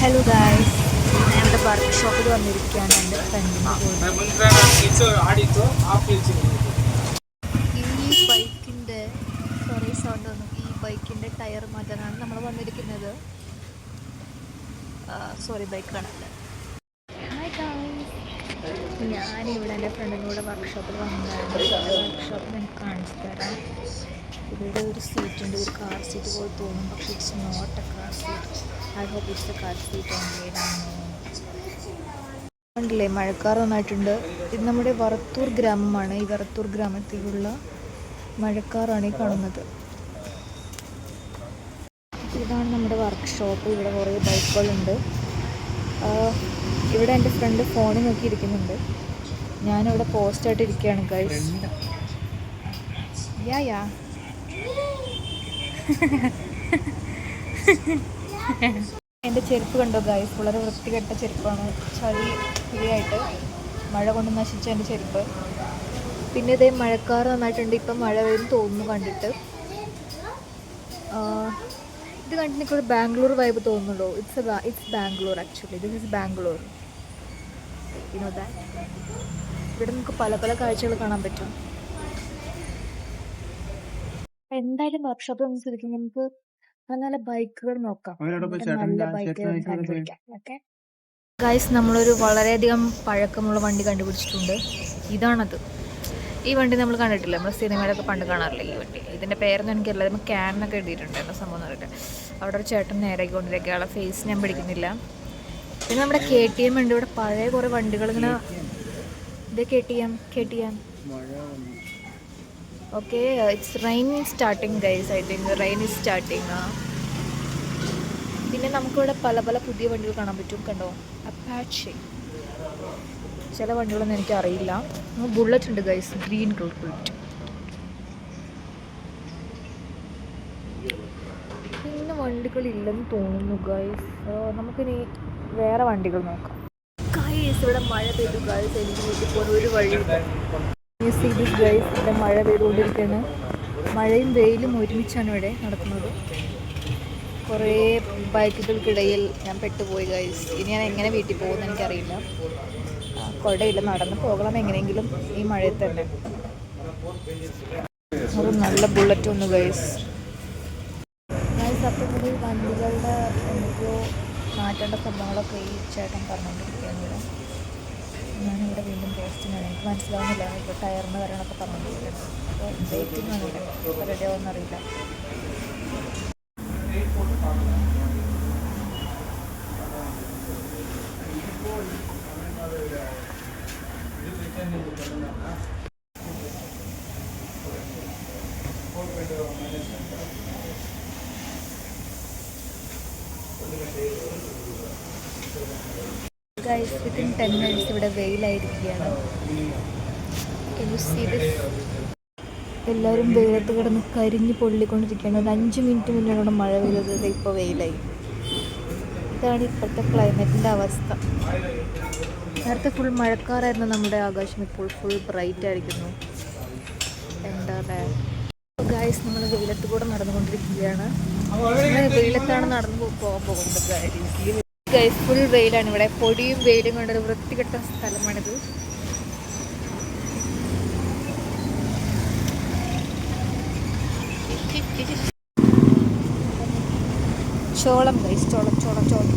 Hello guys ഞങ്ങളുടെ work ഷോപ്പിൽ വന്നിരിക്കുകയാണ് എന്റെ ഫ്രണ്ടിന് ഈ ബൈക്കിന്റെ സോറി സൗണ്ട് വന്നു. ഈ ബൈക്കിന്റെ ടയർ മാറ്റാനാണ് നമ്മൾ വന്നിരിക്കുന്നത്. സോറി ബൈക്കാണല്ലോ ഞാനിവിടെ എന്റെ ഫ്രണ്ടിന്റെ വർക്ക്ഷോപ്പിൽ വന്നതാണ് വർക്ക്ഷോപ്പിൽ എനിക്ക് കാണിച്ചു തരാം. ഇവിടെ ഒരു സീറ്റ് ഉണ്ട്. ഒരു കാർ സീറ്റ് പോലെ തോന്നും. പക്ഷേ it's not a car seat I hope it's a car seat ഉണ്ടല്ലേ? മഴക്കാർ നന്നായിട്ടുണ്ട്. ഇത് നമ്മുടെ വറത്തൂർ ഗ്രാമമാണ്. ഈ വറത്തൂർ ഗ്രാമത്തിലുള്ള മഴക്കാറാണ് ഈ കാണുന്നത്. ഇതാണ് നമ്മുടെ വർക്ക്ഷോപ്പ് ഇവിടെ കുറേ ബൈക്കുകളുണ്ട്. ഇവിടെ എന്റെ ഫ്രണ്ട് ഫോണിൽ നോക്കിയിരിക്കുന്നുണ്ട്. ഞാനിവിടെ പോസ്റ്റായിട്ട് ഇരിക്കുകയാണ് ഗൈസ് യാ യാ എന്റെ ചെരുപ്പ് കണ്ടോ ഗൈസ് വളരെ വൃത്തികെട്ട ചെരുപ്പാണ്. ചളി ഫ്രീയായിട്ട് മഴ കൊണ്ട് നശിച്ച എന്റെ ചെരുപ്പ്. പിന്നെ ഇതേ മഴക്കാർ നന്നായിട്ടുണ്ട്. ഇപ്പം മഴ വരും തോന്നുന്നു കണ്ടിട്ട്. ഇത് കണ്ടിട്ട് എനിക്കൊരു ബാംഗ്ലൂർ വൈബ് തോന്നുന്നുണ്ടോ? It's a it's Bangalore actually this is Bangalore you know that ഇവിടെ നമുക്ക് പല പല കാഴ്ചകൾ കാണാൻ പറ്റും. എന്തായാലും വർക്ക്ഷോപ്പിൽ നമുക്ക് ശരിക്കും നമുക്ക് നല്ല നല്ല ബൈക്കുകൾ നോക്കാം. നല്ല ബൈക്കുകൾ. കണ്ടുപിടിക്കാം ഓക്കെ ഗൈസ് നമ്മളൊരു വളരെയധികം പഴക്കമുള്ള വണ്ടി കണ്ടുപിടിച്ചിട്ടുണ്ട്. ഇതാണത്. ഈ വണ്ടി നമ്മൾ കണ്ടിട്ടില്ല? നമ്മൾ സിനിമയിലൊക്കെ പണ്ട് കാണാറില്ല ഈ വണ്ടി? ഇതിന്റെ പേരൊന്നും നമ്മൾ ക്യാൻ എന്നൊക്കെ എഴുതിയിട്ടുണ്ടായിരുന്നു സംഭവം എന്ന് അവിടെ ഒരു ചേട്ടൻ നേരെക്കൊണ്ടിരിക്കുക ആളെ ഫേസ് ഞാൻ പിടിക്കുന്നില്ല. പിന്നെ നമ്മുടെ കെ ടി എം ഉണ്ട്. ഇവിടെ പഴയ കുറേ വണ്ടികൾ ഇങ്ങനെ ഇത് K T M K T M. Okay it's rain starting guys I think rain is starting പിന്നെ നമുക്കിവിടെ പല പല പുതിയ വണ്ടികൾ കാണാൻ പറ്റും കണ്ടോ? അപ്പാച്ചി ചില വണ്ടികളൊന്നും എനിക്ക് അറിയില്ല ബുള്ളറ്റ് ഉണ്ട് ഗൈസ് ഗ്രീൻ കളർ ബുള്ളറ്റ് പിന്നെ വണ്ടികളില്ലെന്ന് തോന്നുന്നു ഗൈസ് നമുക്കിനി വേറെ വണ്ടികൾ നോക്കാം. ഇവിടെ മഴ പെയ്തു ഗൈസ് എനിക്ക് ഒരു വഴി ഇവിടെ മഴ പെയ്തുകൊണ്ടിരിക്കുകയാണ്. മഴയും വെയിലും ഒരുമിച്ചാണ് ഇവിടെ നടക്കുന്നത്. കുറേ ബൈക്കുകൾക്കിടയിൽ ഞാൻ പെട്ടുപോയി ഗൈസ് ഇനി ഞാൻ എങ്ങനെ വീട്ടിൽ പോകുമെന്ന് എനിക്കറിയില്ല. കുടയില്ല നടന്ന് പോകണം എങ്ങനെയെങ്കിലും ഈ മഴയിൽ തന്നെ. നല്ല ബുള്ളറ്റ് ഒന്ന് ഗൈസ് ഗൈസ് വണ്ടികളുടെ എന്തൊക്കെയോ മാറ്റേണ്ട സംഭവങ്ങളൊക്കെ ഈ ചേട്ടൻ പറഞ്ഞുകൊണ്ടിരിക്കുകയാണ് ഞാനിവിടെ വീണ്ടും പോസ്റ്റിനാണ് എനിക്ക് മനസ്സിലാവുന്നില്ല. ഇപ്പോൾ ടയറിന് വരണമൊക്കെ പറഞ്ഞുകൊണ്ടിരിക്കുന്നത് അപ്പോൾ വെയിറ്റിംഗ് ആണ് ഇവിടെ. റെഡി ആവുമെന്നറിയില്ല ഗൈസ് വിത്തിൻ ടെൻ മിനിറ്റ്സ് ഇവിടെ വെയിലായിരിക്കുകയാണ്? എല്ലാവരും വെയിലത്ത് കിടന്ന് കരിഞ്ഞ് പൊള്ളിക്കൊണ്ടിരിക്കുകയാണ്. ഒരു അഞ്ച് മിനിറ്റ് മുന്നേ ഇവിടെ മഴ പെയ്തത്. ഇപ്പോൾ വെയിലായി. ഇതാണ് ഇപ്പോഴത്തെ ക്ലൈമറ്റിന്റെ അവസ്ഥ. നേരത്തെ ഫുൾ മഴക്കാറായിരുന്നു നമ്മുടെ ആകാശം ഇപ്പോൾ ഫുൾ ബ്രൈറ്റ് ആയിരിക്കുന്നു. എന്താ പറയുക ഗായ്സ് നമ്മൾ വെയിലത്ത് കൂടെ നടന്നുകൊണ്ടിരിക്കുകയാണ്. വെയിലത്താണ് നടന്നു പോകുന്നത് ഗൈസ് ഫുൾ വെയിലാണ് ഇവിടെ. പൊടിയും വെയിലും കൊണ്ടൊരു വൃത്തികെട്ട സ്ഥലമാണിത്. ചോളം ഗൈസ് ചോളം ചോളം ചോളം.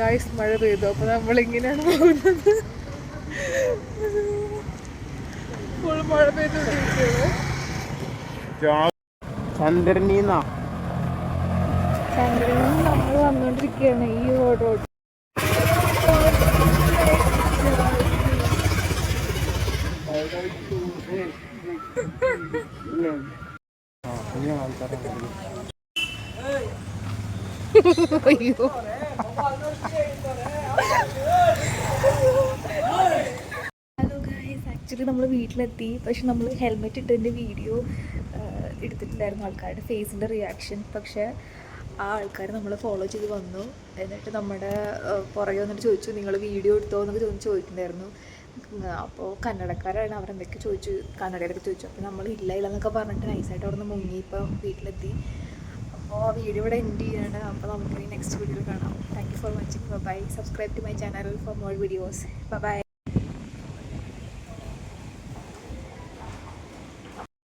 ഗായ്സ് മഴ പെയ്തു. അപ്പൊ നമ്മളിങ്ങനെയാണ് പോകുന്നത്. മഴ പെയ്തുകൊണ്ടിരിക്കുകയാണ്. ചന്ദ്രനീന്നാ. ചന്ദ്രനും നമ്മൾ ഈ റോഡ് അയ്യോ ഹലോ ഗായ്സ് ആക്ച്വലി നമ്മൾ വീട്ടിലെത്തി. പക്ഷെ നമ്മൾ ഹെൽമെറ്റ് ഇട്ടതിന്റെ വീഡിയോ എടുത്തിട്ടുണ്ടായിരുന്നു ആൾക്കാരുടെ ഫേസിന്റെ റിയാക്ഷൻ പക്ഷേ ആ ആൾക്കാർ നമ്മളെ ഫോളോ ചെയ്ത് വന്നു. എന്നിട്ട് നമ്മുടെ പുറകെ വന്നിട്ട് ചോദിച്ചു നിങ്ങൾ വീഡിയോ എടുത്തോ? എന്നൊക്കെ ചോദിച്ചു ചോദിക്കുന്നുണ്ടായിരുന്നു അപ്പോൾ കന്നഡക്കാരാണ് അവരെന്തൊക്കെ ചോദിച്ചു കന്നഡയിലൊക്കെ ചോദിച്ചു. അപ്പോൾ നമ്മൾ ഇല്ല ഇല്ല എന്നൊക്കെ പറഞ്ഞിട്ട് നൈസായിട്ട് അവിടെ നിന്ന് മുങ്ങി ഇപ്പോൾ വീട്ടിലെത്തി. അപ്പോൾ ആ വീഡിയോ ഇവിടെ എൻഡ് ചെയ്യാണ്. അപ്പോൾ നമുക്ക് നെക്സ്റ്റ് വീഡിയോ കാണാം. Thank you for watching bye subscribe to my channel for more videos bye